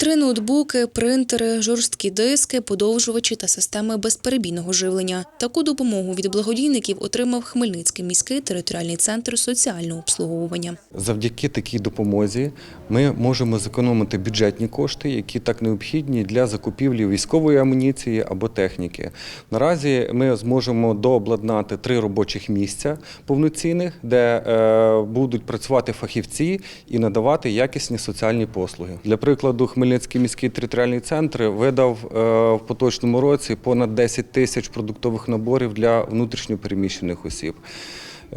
Три ноутбуки, принтери, жорсткі диски, подовжувачі та системи безперебійного живлення. Таку допомогу від благодійників отримав Хмельницький міський територіальний центр соціального обслуговування. Завдяки такій допомозі ми можемо зекономити бюджетні кошти, які так необхідні для закупівлі військової амуніції або техніки. Наразі ми зможемо дообладнати три робочих місця повноцінних, де е, будуть працювати фахівці і надавати якісні соціальні послуги. Для прикладу, Хмельницький міський територіальний центр видав е, в поточному році понад 10 тисяч продуктових наборів для внутрішньопереміщених осіб.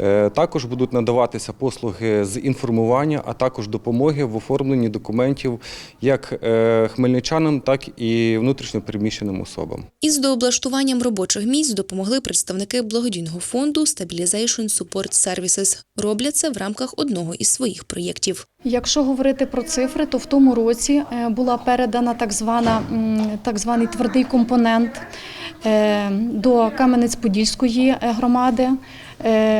Е, Також будуть надаватися послуги з інформування, а також допомоги в оформленні документів як е, хмельничанам, так і внутрішньопереміщеним особам. Із дооблаштуванням робочих місць допомогли представники благодійного фонду Stabilization Support Services. Роблять це в рамках одного із своїх проєктів. Якщо говорити про цифри, то в тому році е, була передана так звана так званий твердий компонент до Кам'янець-Подільської громади,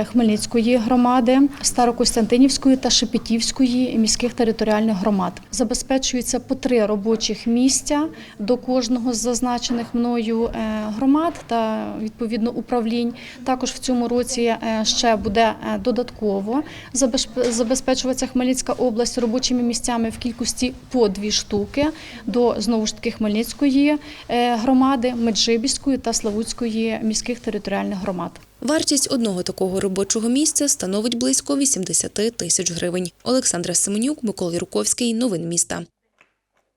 Хмельницької громади, Старокостянтинівської та Шепетівської міських територіальних громад. Забезпечується по три робочих місця до кожного з зазначених мною е, громад та відповідно управлінь. Також в цьому році е, ще буде е, додатково забезп- забезпечуватися Хмельницька область робочими місцями в кількості по дві штуки до знову ж таки Хмельницької е, громади, Меджибіської та Славутської міських територіальних громад. Вартість одного такого робочого місця становить близько 80 тисяч гривень. Олександра Семенюк, Микола Юрковський. Новини міста.